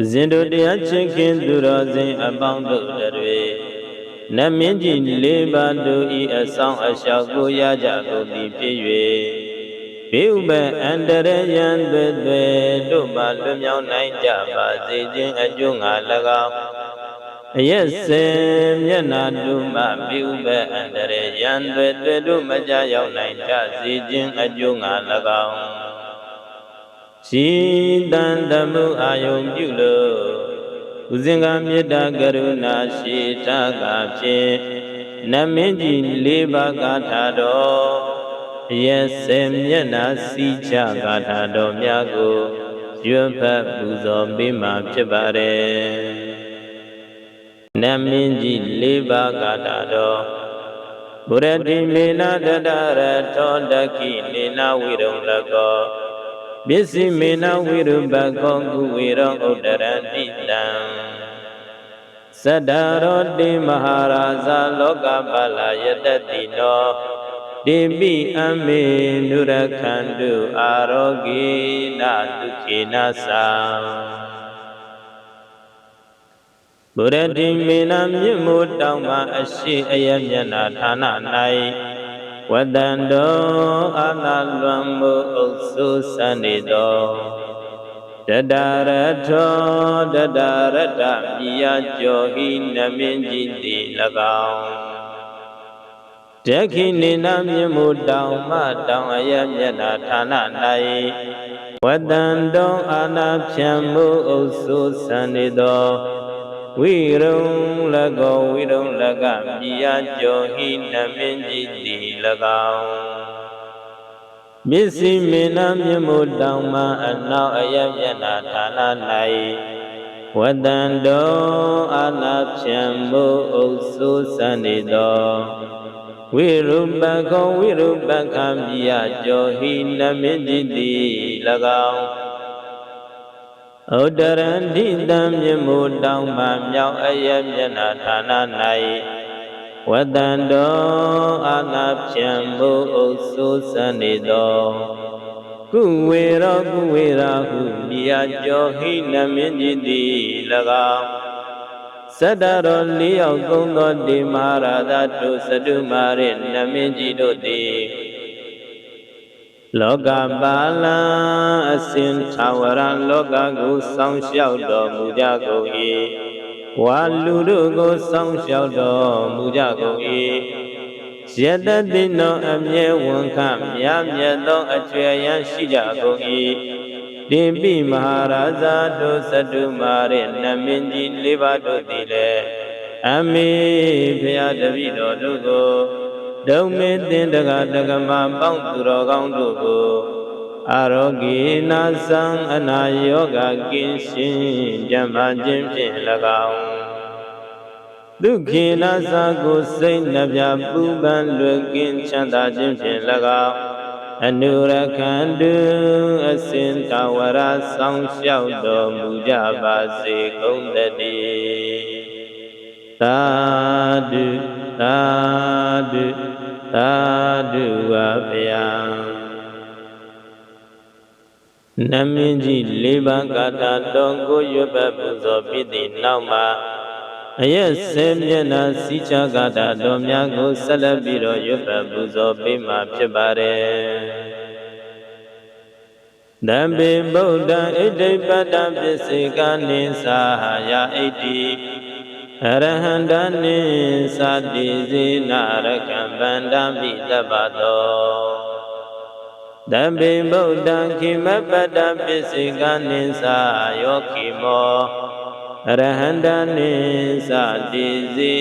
ဦးဇင်းတို့တရားချင်းခင်သူတော်စင်အပေါင်းတို့တွေနတ်မင်းကြီးလေးပါးတို့ဤအဆောင်အလျှောက်ကိုရကြကုန်သည်ဖြစ်၍ဘေဥပအန္တရယံတွေတွေတို့မှလွမြောက်နိုင်ကြပါစေခြင်းအကျိုးငါ၎င်းအယက်စင်မျက်နာတို့မှဘေဥပအန္တရယံတွေတွေတို့မကြရောက်နိုင်ကြစေခြင်းအကျိုးငါ၎င်း ရှိတန်တမှုအာယုံပြုလို့ဥစဉ်ကမေတ္တာကရုဏာရှိတာကဖြင့်နမင်းကြီးလေးပါးကာထာတော်ရဲ့စေမျက်နာစီချကာထာတော်များကိုရွတ်ဖတ်ပူဇော်ပေးမှာဖြစ်ပါတယ်နမင်းကြီးလေးပါးကာထာတော်ဘုရတိမေနတတရထောတကိနေနဝိရုံလကော ပစ္စည်းမေနဝိရုပကောကုဝေရောဥဒရတိတံသတ္တရောတိမဟာရာဇလောကပလာယတတိနောတိပိအမေနုရခန္တုအာရောဂေနဒုခေနသံဗုရတိမေနမြင့်မို့တောင်းမှအရှိအယမျက်နာဌာန၌ ဝတန္တောအာနာလွန်မှုအုပ်စုစံနေသောတတရထောတတရတမိယကျော်ဟိနမင်းကြီးတိ၎င်းတခိနေနာမြင့်မှုတောင်မှတောင်အယမျက်နာဌာန၌ဝတန္တောအာနာဖြံမှုအုပ်စုစံနေသော ဝိရုံလကောဝိရုံလကမိယကျော်ဟိနမင်းကြီးတိ၎င်းမျက်စိမင်းနာမြမှုတောင်မှအနောက်အယမျက်နာဌာန၌ဝတန္တောအာနာဖြံမှုအုပ်စုစံနေသောဝိရုပကောဝိရုပကံမိယကျော်ဟိနမင်းကြီးတိ၎င်း ဩတရံဒိတံမြမှုတောင်မှမြောက်အယမျက်နာဌာန၌ဝတန္တောအာနာဖြံမှုအုပ်စုစံနေသောကုဝေရောကုဝေရာဟုမိယကျော်ဟိနမင်းကြီးတိ၎င်းသတ္တရောလေးယောက်သုံးသောဒီမဟာရာဇတို့စတုမာရိနမင်းကြီးတို့သည် လောကပါလံအစဉ်သာဝရလောကကိုစောင့်ရှောက်တော်မူကြကုန်၏ဝါလူတို့ကိုစောင့်ရှောက်တော်မူကြကုန်၏ယတတိနောအမြဲဝန်ခမြာမြတ်သောအကျွေရန်ရှိကြကုန်၏တိပိမဟာရာဇာတို့သတ္တုမာရိနမင်းကြီးလေးပါးတို့သည်လည်းအမေဖရာတပည့်တော်တို့ကို ဒုံမေတင်တကတကမပေါင်းသူတော်ကောင်းတို့ကိုအာရောဂေနာသံအနာယောဂကင်းရှင်းကြမ်းပါခြင်းဖြင့်၎င်းဒုက္ခေနာသာကိုစိတ်နှပြပူပန်လွယ်ကင်းချမ်းသာခြင်းဖြင့်၎င်းအနုရခန္တုအစဉ်တဝရဆောင်လျှောက်တော်မူကြပါစေကုန်တည်းသာဓု သာဓုသာဓုပါဗျာနမင်းကြီးလေးပါးကာတာတော်ကိုရွတ်ပတ်ပူဇော်ပြီးသည့်နောက်မှာအယက်ဆေမျက်နာစီချကာတာတော်များကိုဆက်လက်ပြီးတော့ရွတ်ပတ်ပူဇော်ပေးမှာဖြစ်ပါတယ်တံပေဗုဒ္ဓဣတိပတ္တပစ္စေကနိသာယဣတိ အရဟန္တနိသတိစေနာရကံဗန္ဓမိတပ္ပတောတံပေဗုဒ္ဓံခိမပတ္တပစ္စေကနိသာယောခိမောအရဟန္တနိသတိစေ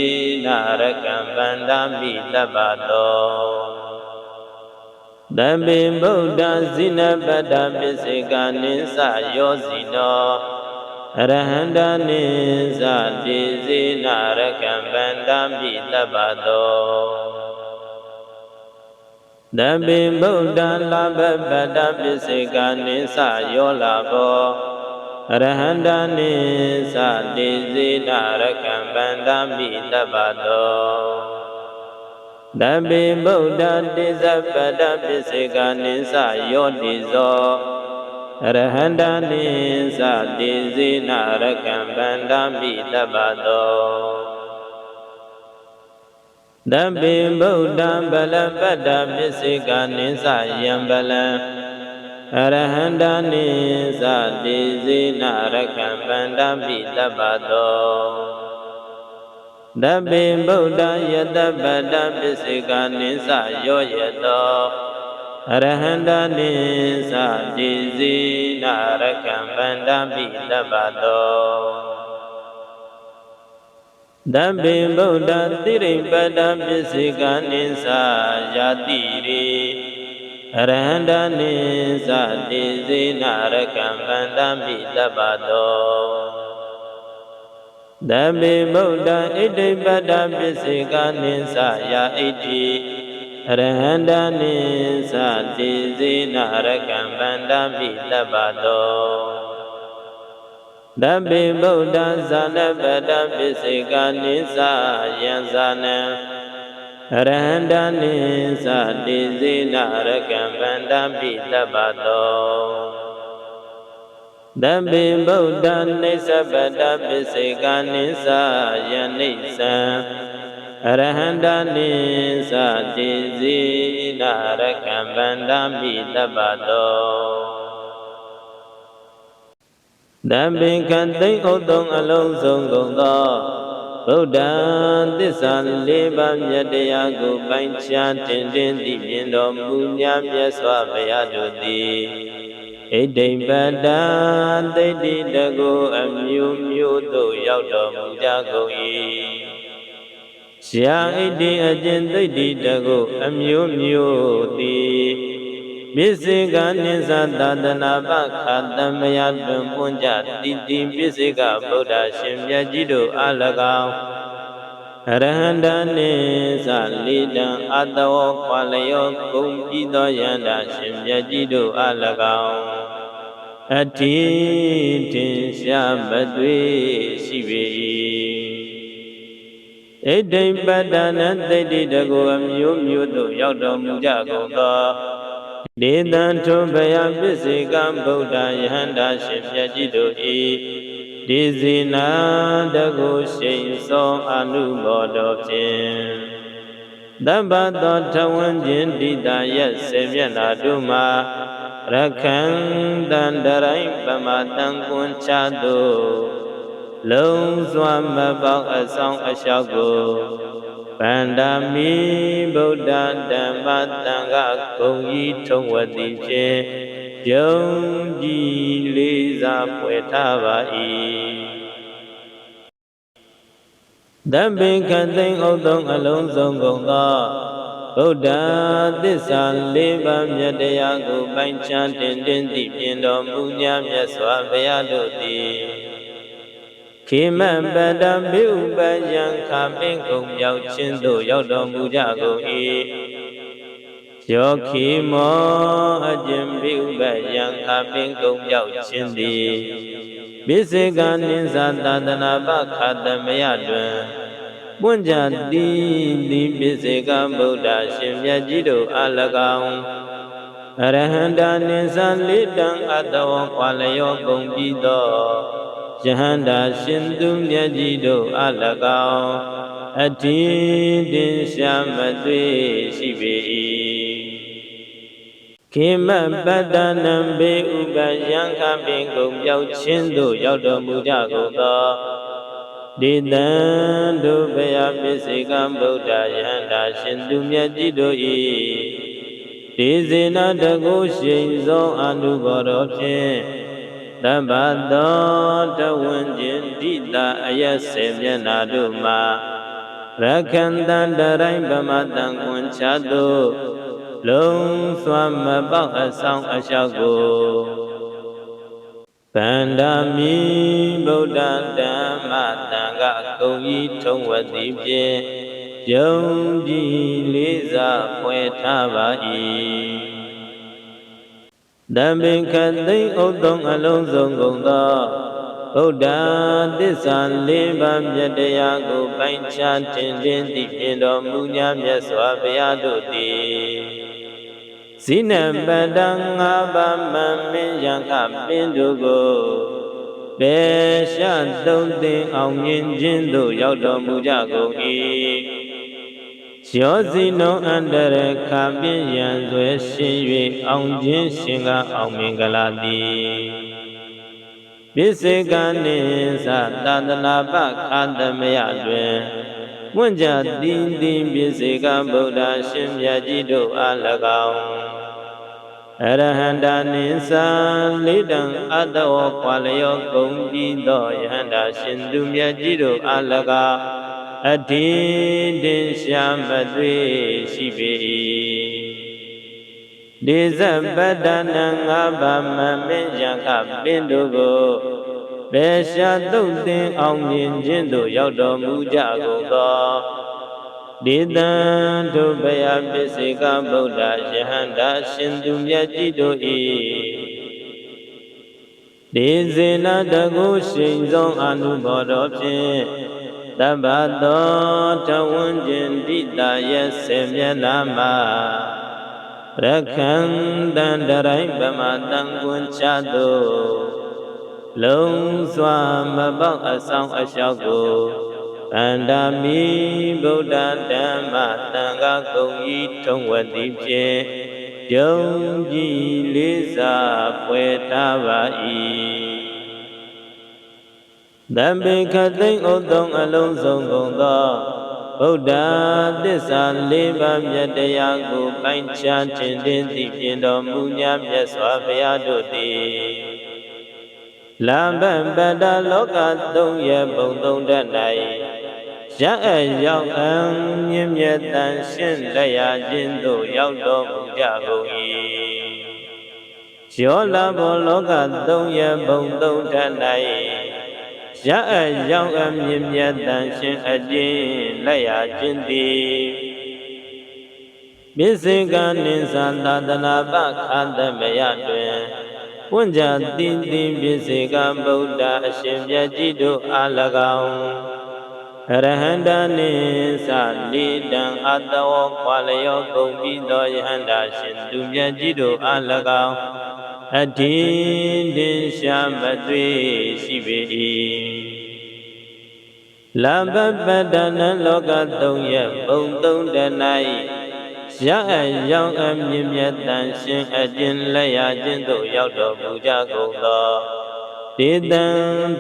နာရကံဗန္ဓမိတပ္ပတောတံပေဗုဒ္ဓဇိနပတ္တပစ္စေကနိသယောဇိနော အရဟန္တနိသတိစေနာရကံဗန္ဓမိတပ္ပတောတပိဗုဒ္ဓလာဘပတ္တပစ္စေကနိသယောလာဘောအရဟန္တနိသတိစေနာရကံဗန္ဓမိတပ္ပတောတပိဗုဒ္ဓတိဇပတ္တပစ္စေကနိသယောတိဇောအ ရဟန္တာနိသတိဇေနရကံဗန္ဓမိတပ္ပတောတပ္ပိဗုဒ္ဓံဗလပတ္တပစ္စေကနိသယံဗလံအရဟန္တာနိသတိဇေနရကံဗန္ဓမိတပ္ပတောတပ္ပိဗုဒ္ဓယတပတ္တပစ္စေကနိသယောယတော အရဟန္တာနိသတိဇေနရကံဗန္ဓမိတပ္ပတောတပ္ပိဗုဒ္ဓတိရိပတ္တပစ္စေကနိသယာတိရေအရဟန္တာနိသတိဇေနရကံဗန္ဓမိတပ္ပတောတပ္ပိဗုဒ္ဓဣတိပတ္တပစ္စေကနိသယာဣတိအ ရဟန္တာနိသတိဇေနရကံဗန္ဓမိတပ္ပတောတပ္ပိဗုဒ္ဓဇာနပတ္တပစ္စေကနိသယံဇာနံအရဟန္တာနိသတိဇေနရကံဗန္ဓမိတပ္ပတောတပ္ပိဗုဒ္ဓနိစ္စပတ္တပစ္စေကနိသယနိစ္စံ အရဟန္တာနိသတိဇေနရကံဗန္ဓမိတပ္ပတောတပ္ပိကတိဥတ္တုံအလုံးစုံကုန်သောဗုဒ္ဓံသစ္စာလေးပါးမြတ်တရားကိုပိုင်းခြားတင်တင်သိမြင်တော်မူညာမြတ်စွာဘုရားတို့သည်ဣတိပတ္တသိတိတကုအမျိုးမျိုးသို့ရောက်တော်မူကြကုန်၏ ရှာဣတိအကျင့်သိတိတကုအမျိုးမျိုးသည်ပစ္စေကနိသသာသနာပခာတမယတွင်ပွင့်ကြတိတိပစ္စေကဗုဒ္ဓရှင်မြတ်ကြီးတို့အား၎င်းအရဟန္တာနိသလိတံအတဝခွာလျောဂုံပြီးသောယန္တာရှင်မြတ်ကြီးတို့အား၎င်းအတိတင်ရှားမသွေရှိပေ၏ ဣတိပတ္တနသိတိတကောအမျိုးမျိုးတို့ရောက်တော်မူကြကုန်သောဒေသံထုဘယပစ္စေကံဗုဒ္ဓယဟန္တာရှင်မြတ်ကြီးတို့ဤဒီဇိနာတကုရှိန်သောအနုဘောတော်ဖြင့်တပ္ပသောထဝန်းခြင်းတိတာရက်စေမျက်နာတို့မှာရခံတန်တရိုင်းပမတန်ကွန်ချသော လုံးစွာမပေါအဆောင်အလျှောက်ကိုဗန္ဒာမိဗုဒ္ဓဓမ္မတန်ခဂုံဤထုံဝတိဖြင့်ယုံကြည်လေးစားပွေထားပါ၏တပ္ပိကသိင်ဥဒ္ဓံအလုံးစုံကုန်သောဗုဒ္ဓသစ္စာလေးပါးမြတ်တရားကိုပိုင်းခြားတင်တင်သိမြင်တော်မူညာမြတ်စွာဘုရားတို့သည် ခေမပတ္တမိဥပယံခပင်ကုံရောက်ခြင်းသို့ရောက်တော်မူကြကုန်၏ယောခိမောအကျင့်မိဥပယံခပင်ကုံရောက်ခြင်းသည်ပိစေကနိသသာသနာပခာတမယတွင်ပွင့်ကြတိတိပိစေကဗုဒ္ဓရှင်မြတ်ကြီးတို့အ၎င်းအရဟန္တာနိသလေးတံအတဝခွာလျောကုန်ပြီးသော ယဟန္တာရှင်သူမြတ်ကြီးတို့အ၎င်းအတိတင်ရှာမသွေရှိပေ၏ခေမပတ္တနံဘေဥပယံခပင်ကုန်ပြောက်ခြင်းသို့ရောက်တော်မူကြကုန်သောဒေတံတို့ဘယပစ္စေကံဗုဒ္ဓယဟန္တာရှင်သူမြတ်ကြီးတို့၏ဒေဇေနတကုရှိန်သောအနုဘောတော်ဖြင့် တပ္ပသောတဝဉ္ကျင်ဒိတာအယက်စေမျက်နာတို့မှာရခန္တန္တရိုင်းဗမတံကွန်ချသောလုံးစွာမပေါက်အဆောင်အလျှောက်ကိုဗန္ဒာမိဗုဒ္ဓဓမ္မတန်ခကုံဤထုံဝတိဖြင့်ယုံကြည်လေးစားဖွယ်ထားပါ၏ တံပင်ခသိမ့်ဥတုံအလုံးစုံကုန်သောဗုဒ္ဓသစ္စာလေးပါးမြတ်တရားကိုပိုင်းခြားတင်တင်သိမြင်တော်မူညာမြတ်စွာဘုရားတို့သည်ဇိနပတံငါးပါးမံမင်းယံကပင်တို့ကိုဘေရှသုံးသိအောင်မြင်ခြင်းသို့ရောက်တော်မူကြကုန်၏ ရောစီနုံအန္တရခပြင်းရန်ဆွဲရှင်၍အောင်ခြင်းရှင်ကအောင်မင်္ဂလာသည်ပိစေကနိသသာသနာပခန္တမယတွင်ဝင့်ကြတင်းတင်းပိစေကဗုဒ္ဓရှင်မြတ်ကြီးတို့အား၎င်းအရဟန္တာနိသလေးတံအတ္တဝကွာလျောဂုံပြီးသောယဟန္တာရှင်သူမြတ်ကြီးတို့အား၎င်း အတိတင်ရှာမသွေရှိပေ၏ဒေဇပတ္တနံငါးပါးမမင်းယံကပင်တို့ကိုဘေရှာတုတ်တင်အောင်မြင်ခြင်းသို့ရောက်တော်မူကြကုန်သောဒေတံဒုဗယပစ္စေကဗုဒ္ဓယဟန္တာရှင်သူမြတ်ကြီးတို့၏ဒေဇေနတကုရှိန်ဆုံးအနုဘော်တော်ဖြင့် တပ္ပသောတဝန်းကျင်တိတာရဲ့ဆေမျက်နာမှာရခန္တံတရိုင်းဗမတံကွန်ချသောလုံးစွာမပေါက်အဆောင်အလျှောက်ကိုအန္တမီဗုဒ္ဓဓမ္မသံဃာကုံဤထုံဝတိဖြင့်ယုံကြည်လေးစားဖွယ်ထားပါ၏ တံပေခသိမ့်ဥသုံအလုံးစုံကုန်သောဗုဒ္ဓသစ္စာလေးပါးမြတ်တရားကိုပိုင်းခြားတင်တင်သိပြတော်မူ냐မြတ်စွာဘုရားတို့သည်လမ္ဗပတ္တလောကသုံးရပုံသုံးတတ်၌ရအရောက်အံမြင့်မြတ်တန်ရှင်းလက်ရခြင်းသို့ရောက်တော်မူကြကုန်၏ရောလဘောလောကသုံးရပုံသုံးတတ်၌ ရအရောက်အမြင့်မြတ်တန်ရှင်းအခြင်းလက်ရခြင်းသည်ပိစိကနိသသာသနာပခန္တမယတွင်ဝဉ္ဇာတိတိပိစိကဗုဒ္ဓအရှင်မြတ်ကြီးတို့အား၎င်းအရဟန္တာနိသလိတံအတဝခွာလျောကုန်ပြီးသောယဟန္တာရှင်သူမြတ်ကြီးတို့အား၎င်း အတိတင်ရှာမသွေရှိပေ၏လဘပတ္တနလောကသုံးရဘုံသုံးတ၌ရအယောင်အမြင့်မြတ်တန်ရှင်အကျဉ်လက်ရခြင်းသို့ရောက်တော်မူကြကုန်သောဒေတံ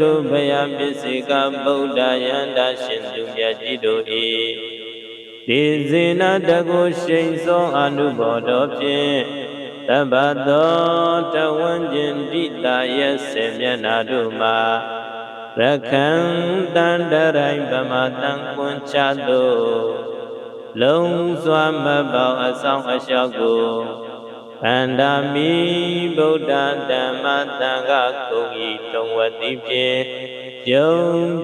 တို့ဘယပစ္စေကဗုဒ္ဓယန္တာရှင်သူမြတ်ကြီးတို့၏ဒေဇေနတကုရှိန်သောအနုဘောတော်ဖြင့် တပ္ပသောတဝန်းကျင်တိတာရဲ့ဆေမျက်နာတို့မှာရခန္တန္တရိုင်းဗမတံကွန်ချသောလုံးစွာမပေါအဆောင်အလျှောက်ကိုအန္တမီဗုဒ္ဓဓမ္မသံဃာကုံဤတုံဝတိဖြင့်ယုံ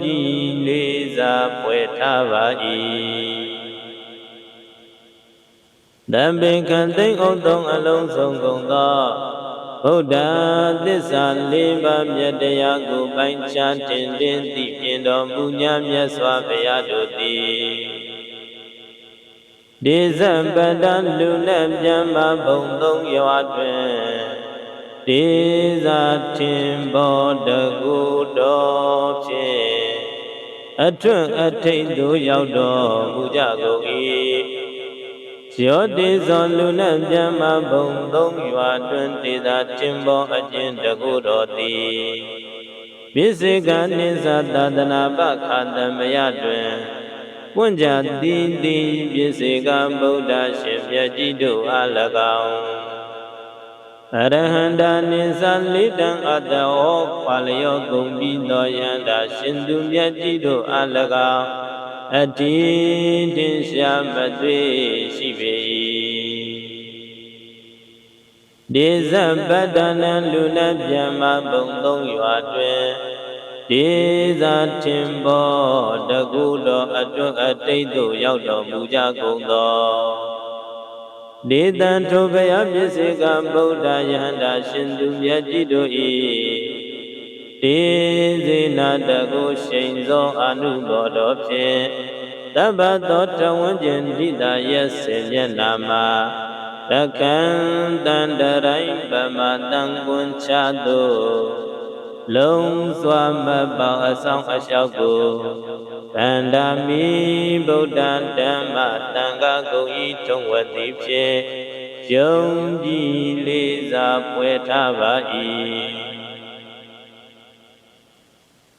ကြည်လေးစားပွဲထားပါ၏ တံပင်ခံသိမ့်ဥသုံးအလုံးစုံကုန်သောဗုဒ္ဓသစ္စာလေးပါးမြတ်တရားကိုပိုင်းခြားတင်တင်သိမြင်တော်မူ냐မြတ်စွာဘုရားတို့သည်ဒေဇပတံလူနဲ့ပြန်မဘုံသုံးရွာတွင်ဒေဇာထင်ဘောတကူတော်ဖြင့်အထွတ်အထိတ်သို့ရောက်တော်မူကြကုန်၏ ရောတေဇောလူနံပြမဘုံသုံးရွာတွင်တေသာတင်ဘောအကျဉ်တကုတော်သည်ပိစေကနိသသာသနာပခာတမယတွင်ပွင့်ကြတိတိပိစေကဗုဒ္ဓရှင်မြတ်ကြီးတို့အား၎င်းအရဟန္တာနိသလေးတံအတ္တဟောခွာလျောကုန်ပြီးသောယန္တာရှင်သူမြတ်ကြီးတို့အား၎င်း အတိတင်ရှာမသွေရှိပေ၏ဒေဇပတ္တနံလူနပြမဘုံသုံးရွာတွင်ဒေဇာထင်ဘောတကုတော်အတွတ်အတိတ်သို့ရောက်တော်မူကြကုန်သောဒေတံထိုဘယပစ္စေကဗုဒ္ဓယဟန္တာရှင်သူမြတ်ကြီးတို့၏ တေဇေနာတကိုရှိန်သောအနုဘောတော်ဖြင့်တပ္ပသောတဝန်းကျင်ဒိတာရဲ့စေမျက်နာမှာရရကံတန္တရိုင်းဗမတံကွန်ချတုလုံးစွာမပေါအဆောင်အလျှောက်ကိုဗန္ဒာမိဗုဒ္ဓဓမ္မတန်ခါကုန်ဤထုံဝတိဖြင့်ယုံကြည်လေးစားပွဲထားပါ၏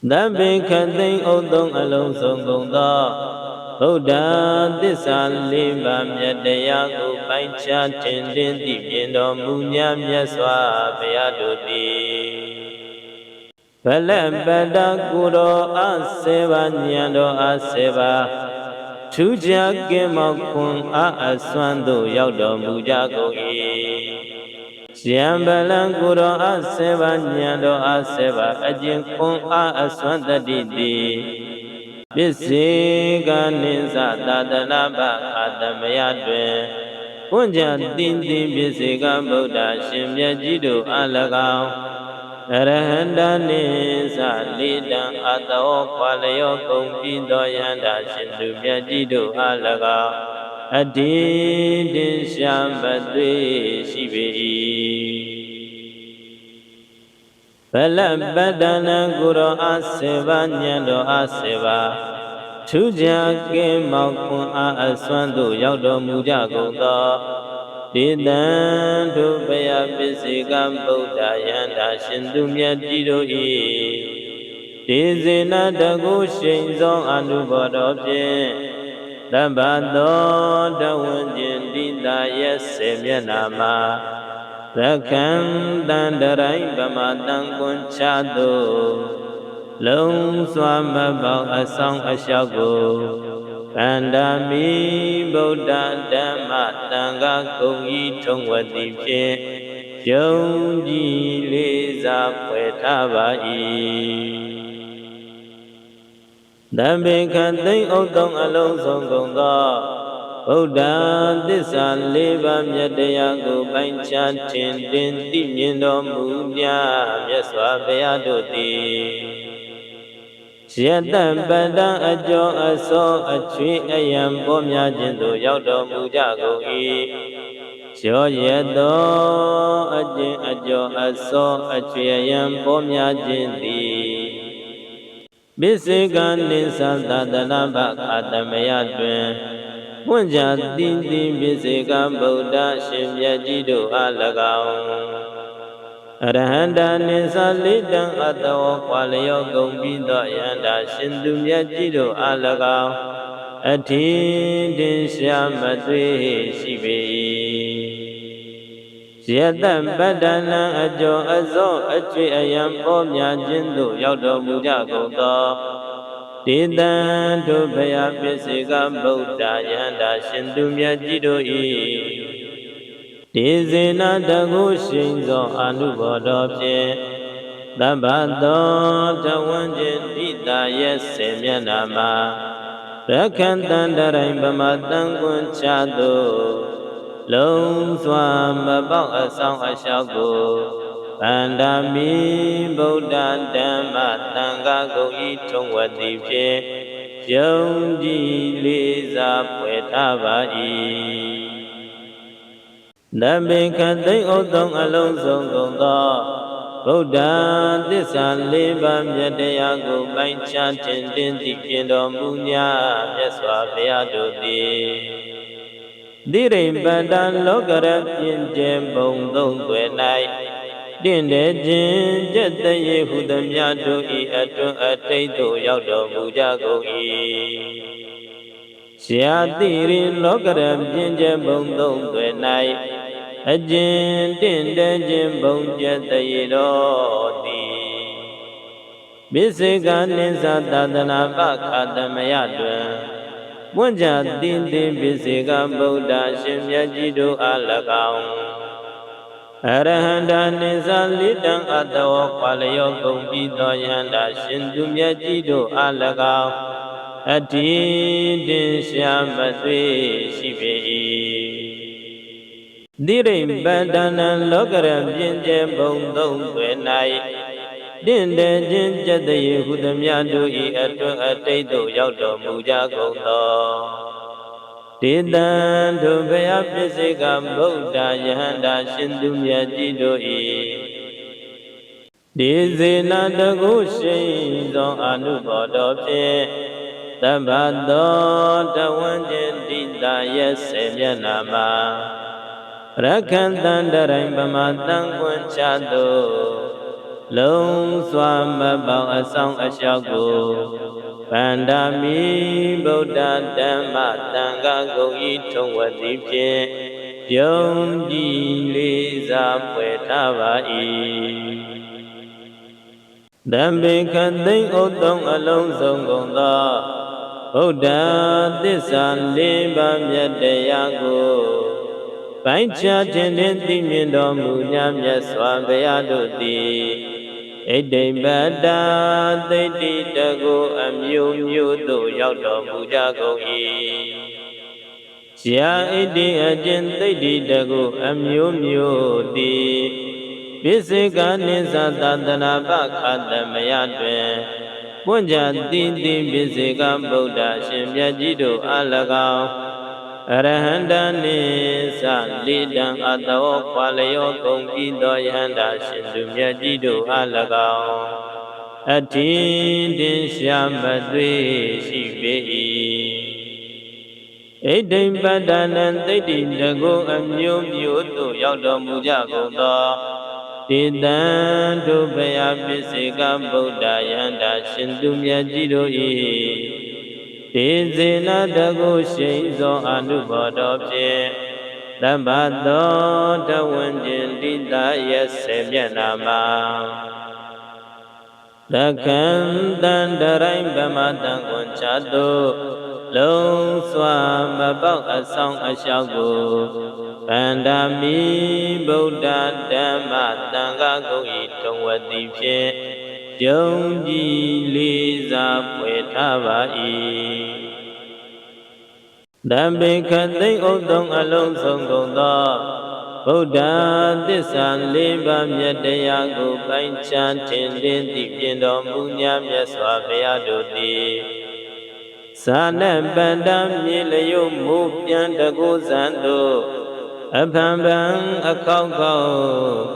သဗ္ဗေခသိမ့်ဥသုံးအလုံးစုံကုန်သောဗုဒ္ဓသစ္စာလေးပါးမြတ်တရားကိုပိုင်းခြားထင်သိသိမြင်တော်မူညာမြတ်စွာဘုရားတို့သည်ဗလပတ္တကုရောအစေပါဉာဏ်တော်အစေပါထူးခြားကင်းမောခွန်အားအစွမ်းသို့ရောက်တော်မူကြကုန်၏ ယံဗလံကုရောအစေပါဉာဏ်တော်အစေပါအကျင့်ခွန်အားအစွမ်းတတိတိပစ္စေကနိသသာတနာပအာတမယတွင်ဘုញ្ကြတင်းတင်းပစ္စေကဗုဒ္ဓရှင်မြတ်ကြီးတို့အ၎င်းအရဟန္တာနိသလေတံအတောခွာလျောကုန်ပြီးသောယန္တာရှင်သူမြတ်ကြီးတို့အ၎င်း အတိတင်ရှာမသွေရှိပေ၏ဗလပတ္တနာကုရောအစေဘာညံတော်အစေဘာထူးခြားကင်းမောက်ခွန်အားအစွမ်းသို့ရောက်တော်မူကြကုန်သောဒေတံဒုပယပစ္စေကဗုဒ္ဓယန္တာရှင်သူမြတ်ကြီးတို့၏ဒေဇေနတကုရှိန်သောအနုဘောတော်ဖြင့် တပ္ပသောတဝဉ္ကျင်တိတာရဲ့စေမျက်နာမှာရခံတန်တရိုင်းဗမတန်ကွန်ချတုလုံးစွာမပေါအဆောင်အလျှောက်ကိုကန္တာမိဗုဒ္ဓဓမ္မတန်ခါကုန်ဤထုံဝတိဖြင့်ယုံကြည်လေးစားဖွယ်ထားပါ၏ တံဘေခသိမ့်ဥတုံအလုံးစုံကုန်သောဗုဒ္ဓသစ္စာလေးပါးမြတ်တရားကိုပိုင်းခြားထင်တင်သိမြင်တော်မူမြတ်မြတ်စွာဘုရားတို့သည်ယတံပတံအကျော်အစောအချွေအယံပေါ်များခြင်းသို့ရောက်တော်မူကြကုန်၏ကျော်ရသောအကျင့်အကျော်အစောအချွေအယံပေါ်များခြင်းသည် ပစ္စေကနိသသတနာဘအာတမယတွင်ပွင့်ကြတိတိပစ္စေကဗုဒ္ဓရှင်မြတ်ကြီးတို့အား၎င်းအရဟန္တာနိသလေးတံအတောခွာလျောကုန်ပြီးသောယန္တာရှင်သူမြတ်ကြီးတို့အား၎င်းအထင်တင်ရှာမသွေရှိပေ၏ ယတပတ္တနာအကျော်အစောအကျွေအယံပေါ်များခြင်းသို့ရောက်တော်မူကြကုန်သောဒေတံတို့ဘယပစ္စေကဗုဒ္ဓယန္တာရှင်သူမြတ်ကြီးတို့၏ဒေဇေနတကုရှိန်သောအနုဘောတော်ဖြင့်တပ္ပသောတဝံကျင်တိတာရဲ့စေမျက်နာမှာရခန္တန္တရိုင်ဗမတံကွန်ချသော လုံးစွာမပေါက်အဆောင်အလျှောက်ကိုဗန္ဒာမိဗုဒ္ဓဓမ္မသံဃာကုန်ဤထုံဝတိဖြင့်ယုံကြည်လေးစားဖွယ်ထားပါ၏နမေခသိမ့်ဥသုံးအလုံးစုံကုန်သောဗုဒ္ဓသစ္စာလေးပါးမြတ်တရားကိုပိုင်းခြားတင်တင်သိပြတော်မူညာမြတ်စွာဘုရားတို့သည် သီရိပတ္တလောကရပြင်းကျဲဘုံသုံးွယ်၌တင့်တဲ့ခြင်းကျက်တရေဟုသမျှတို့ဤအတွန်းအတိတ်သို့ရောက်တော်မူကြကုန်၏ရှာတိရိလောကရပြင်းကျဲဘုံသုံးွယ်၌အကျဉ်တင့်တဲ့ခြင်းဘုံကျက်တရေတော်သည်ပစ္စေကနိသသာသနာပခာတမယတွင် ပွင့်ကြတင်းတင်းပစ္စေကဗုဒ္ဓရှင်မြတ်ကြီးတို့အား၎င်းအရဟန္တာနိသလိတံအတောခွာလျောကုန်ပြီးသောယန္တာရှင်သူမြတ်ကြီးတို့အား၎င်းအတိတင်ရှာမသွေရှိပေ၏တိရိပတ္တနံလောကရပြင်းကျဲဘုံသုံးွယ်၌ တင့်တယ်ခြင်းကြက်တရေဟုသမျှတို့ဤအတွန်းအတိတ်သို့ရောက်တော်မူကြကုန်သောဒေတံဒုဘယပစ္စေကဗုဒ္ဓယဟန္တာရှင်သူမြတ်ကြီးတို့၏ဒီဇေနတကုရှိန်သောအနုဘောတော်ဖြင့်သဗ္ဗသောတဝန္တေတိတာရဲ့ဆေမျက်နာမှာရခန္တန္တရိုင်ပမတံကွန်ချသော လုံးစွာမပေါအောင်အဆောင်အလျှောက်ကိုဗန္ဒာမိဗုဒ္ဓဓမ္မသံဃာကုန်ဤထုံဝတိဖြင့်ယုံကြည်လေးစားဖွယ်ထားပါ၏တံပေခသိမ့်ဥတုံအလုံးစုံကုန်သောဗုဒ္ဓသစ္စာလေးပါးမြတ်တရားကိုပိုင်းခြားခြင်းနှင့်သိမြင်တော်မူညာမြတ်စွာဘုရားတို့သည် ဣတိပတ္တာသိတိတကုအမျိုးမျိုးသို့ရောက်တော်မူကြကုန်၏ရာဣတိအကျင့်သိတိတကုအမျိုးမျိုးသည်ပိစိကနိသသတနာပခတမယတွင်ပွင့်ကြတိတိပိစိကဗုဒ္ဓရှင်မြတ်ကြီးတို့အ၎င်း အရဟန္တနိသလိတံအတောခွာလျောကုန်ပြီးသောယဟန္တာရှင်သူမြတ်ကြီးတို့အ၎င်းအထင်တင်ရှာမသွေရှိပေ၏ဣတိပတ္တနံသိတိတကုအမျိုးမျိုးသို့ရောက်တော်မူကြကုန်သောတေတံဒုဗယပစ္စေကဗုဒ္ဓယန္တာရှင်သူမြတ်ကြီးတို့၏ ဒေဇေနတကုရှိန်သောအနုဘောတော်ဖြင့်တမ္ပသောတဝန္ကျင်တိတရဲ့ဆေမျက်နာမှာလကံတန္တရိုင်းဗမတံကွန်ချတုလုံးစွာမပေါက်အဆောင်အလျှောက်ကိုဗန္ဒာမိဗုဒ္ဓဓမ္မသံဃာကုန်ဤတုံဝတိဖြင့် ယုံကြည်လေးစားဖွယ်ထားပါ၏တံပေခသိမ့်ဥတုံအလုံးစုံကုန်သောဗုဒ္ဓသစ္စာလေးပါးမြတ်တရားကိုပိုင်းခြားထင်လင်းသိပြင်တော်မူညာမြတ်စွာဘုရားတို့သည်သာနပန္တမြေလျုပ်မူပြန်တကုဇံတို့အဖန်ပန်အကောက်ကောက်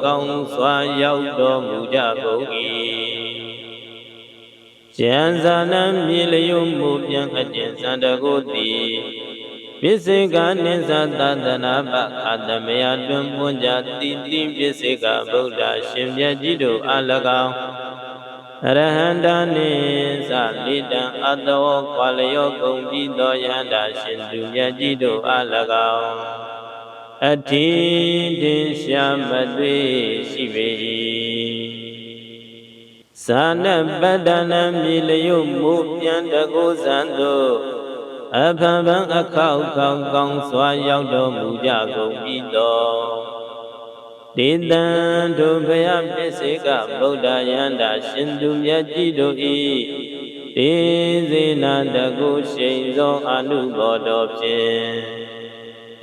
ကောင်းစွာရောက်တော်မူကြကုန်၏ ကျန်စာနံမြေလျုပ်မှုပြန်အကျဉ်စံတကုသည်ပစ္စေကနိသသတနာပခတမယတွင်ပွန်ကြတိတိပစ္စေကဗုဒ္ဓရှင်မြတ်ကြီးတို့အ၎င်းအရဟန္တာနိသလိတံအတောခွာလျောကုန်ပြီးသောယန္တာရှင်သူမြတ်ကြီးတို့အ၎င်းအထီးတင်ရှာမသွေရှိပေ၏ ဇာနပတ္တနံမြေလျုပ်မိုးပြန်တကိုးဇံတို့အဖန်ဖန်အခောက်ခေါင်ကောင်းစွာရောက်တော်မူကြကုန်ပြီတော်ဒေတံတို့ဘယပစ္စေကဗုဒ္ဓယန္တာရှင်သူမြတ်ကြီးတို့၏ဒေဇေနာတကုရှိန်သောအနုဘောတော်ဖြင့်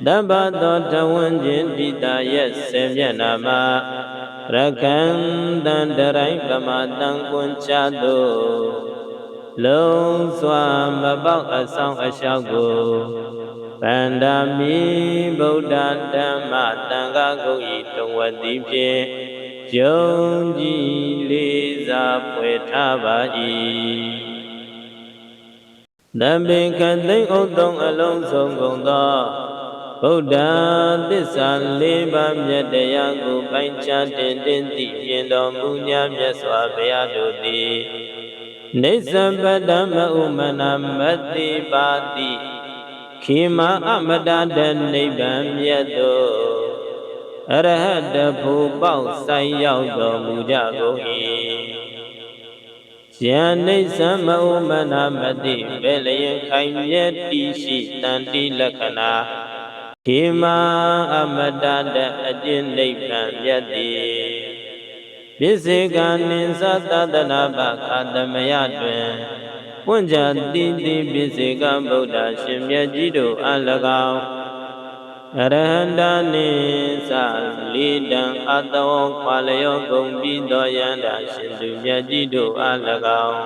တပ္ပသောတဝံကျင်တိတာရဲ့ဆေမျက်နာမှာ ရကံတန္တရိုင်းပမတံကွန်ချတုလုံးစွာမပေါက်အဆောင်အလျှောက်ကိုဗန္ဒာမိဗုဒ္ဓဓမ္မတန်ခါကုန်ဤတုံဝတိဖြင့်ယုံကြည်လေးစားဖွယ်ထားပါ၏တံပေခသိမ့်ဥတုံအလုံးစုံကုန်သော ဗုဒ္ဓသစ္စာလေးပါးမြတ်တရားကိုပိုင်းခြားတင်တင်သိပြင်တော်မူညာမြတ်စွာဘုရားတို့သည်နေသပတ္တမဥမနာမတိပါတိခေမအမတတနိဗ္ဗာန်မြတ်သောအရဟတဖို့ပေါက်ဆိုင်ရောက်တော်မူကြကုန်၏ယန္နိသမဥမနာမတိဘယ်လျင်ခိုင်မြဲတည်ရှိတန်တိလက္ခဏာ ခေမာအမတတအကျင့်နိဗ္ဗာန်မြတ်သည်ပစ္စေကနိသသတနာပခတမယတွင်ပွင့်ကြတိတိပစ္စေကဗုဒ္ဓရှင်မြတ်ကြီးတို့အ၎င်းအရဟန္တာနိသလိတံအတောခွာလျောကုန်ပြီးသောယန္တာရှင်သူမြတ်ကြီးတို့အ၎င်း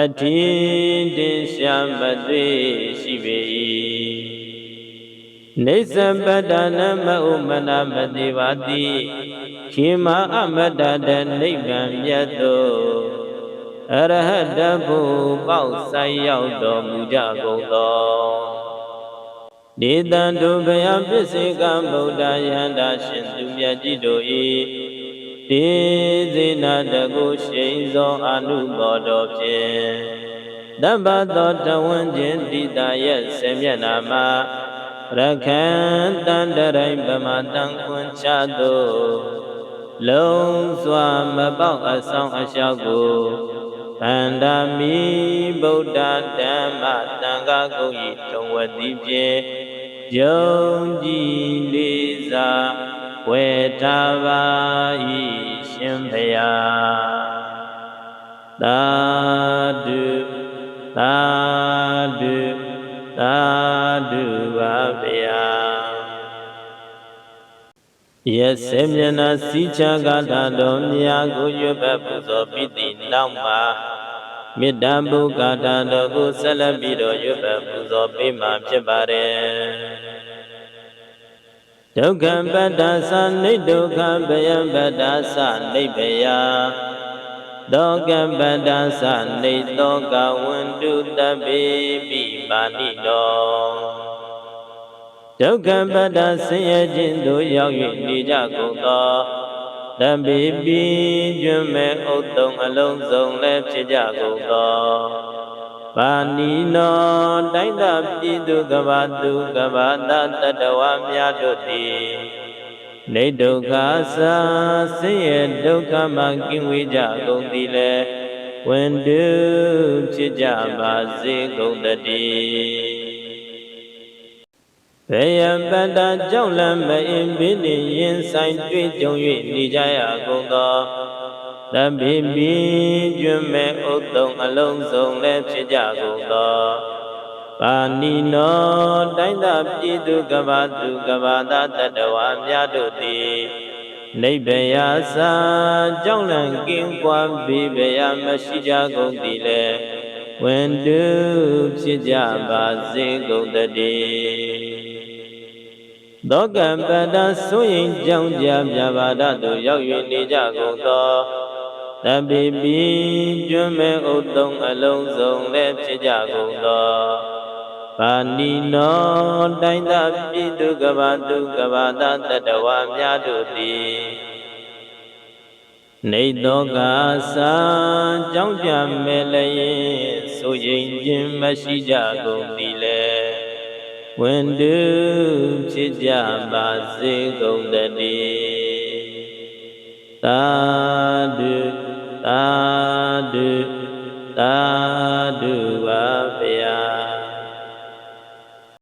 အထီးတင်ရှာမတွေ့ရှိပေ၏ နေသပတ္တနမဥမနာမတိပါတိခေမအမတ္တတနိဗ္ဗာန်မြတ်သောအရဟတဘုပေါက်ဆိုင်ရောက်တော်မူကြကုန်သောဒေတံတို့ဘယပစ္စေကံဗုဒ္ဓယန္တာရှင်သူမြတ်ကြီးတို့၏ဒေဇေနတကုရှိန်သောအနုဘောတော်ဖြင့်တပ္ပသောတဝန်းခြင်းတိတာရဲ့ဆေမျက်နာမှာ ရခံတန်တရိုင်ဗမတန်ခွန်ချသောလုံးစွာမပေါက်အဆောင်အလျှောက်ကိုတန္တာမိဗုဒ္ဓဓမ္မတန်ခါကုန်၏ထုံဝတိဖြင့်ယုံကြည်လေးစားဝေထားပါ၏ရှင်ဖယားသာဓုသာဓု သာဓုပါဗျာယစေမျက်နာစီချဂါထာတော်မြာကိုရွတ်ပတ်ပူဇော်ပြီးသည့်နောက်မှာမေတ္တာဘုဂါထာတော်ကိုဆက်လက်ပြီးတော့ရွတ်ပတ်ပူဇော်ပေးမှာဖြစ်ပါတယ်ဒုက္ခပတ္တသနိဒုက္ခဗယံပတ္တသနိဗ္ဗယ သောကပတ္တသနေသောကဝန္တုတပိပိပါဏိတောဒုက္ခပတ္တဆင်းရဲခြင်းသို့ရောက်၍နေကြကုန်သောတပိပိကျွမ်းမဲ့ဥတ္တုံအလုံးစုံလည်းဖြစ်ကြကုန်သောပါဏိနောတိုင်းသာပြည်သူကဘာသူကဘာတတတဝများတို့သည် နေဒုက္ခသာဆင်းရဲဒုက္ခမှကင်းဝေးကြကုန်သည်လေဝန်တုဖြစ်ကြပါစေကုန်တည်းဘေယံပတ္တကြောင့်လမ်းမအင်းဘိနေရင်ဆိုင်တွေ့ကြုံ၍နေကြရကုန်သောတပိပိကျွမ်းမဲ့ဥတုံအလုံးစုံလည်းဖြစ်ကြကုန်သော ပါဏိနောတိုင်းသာပြည်သူကဘာသူကဘာသာတတဝါများတို့သည်နိဗ္ဗာန်သာကြောင့်လံကင်းကွာပြီဘယမရှိကြကုန်သည်လေဝန်တုဖြစ်ကြပါစေကုန်တည်းသောကံပတ္တဆိုရင်ကြောင့်ကြပြပါဒသို့ရောက်၍နေကြကုန်သောတပိပိကျွမ်းမဲ့ဥတုံအလုံးစုံလည်းဖြစ်ကြကုန်သော ပါဏိနောတိုင်းသာပြည်သူကဘာသူကဘာသာတတဝါများတို့သည်နေသောကသာကြောင့်ကြမဲ့လည်းဆိုရင်ခြင်းမရှိကြကုန်သည်လေဝန်တုဖြစ်ကြပါစေကုန်တည်းသာဓုသာဓုသာဓုပါဗျာ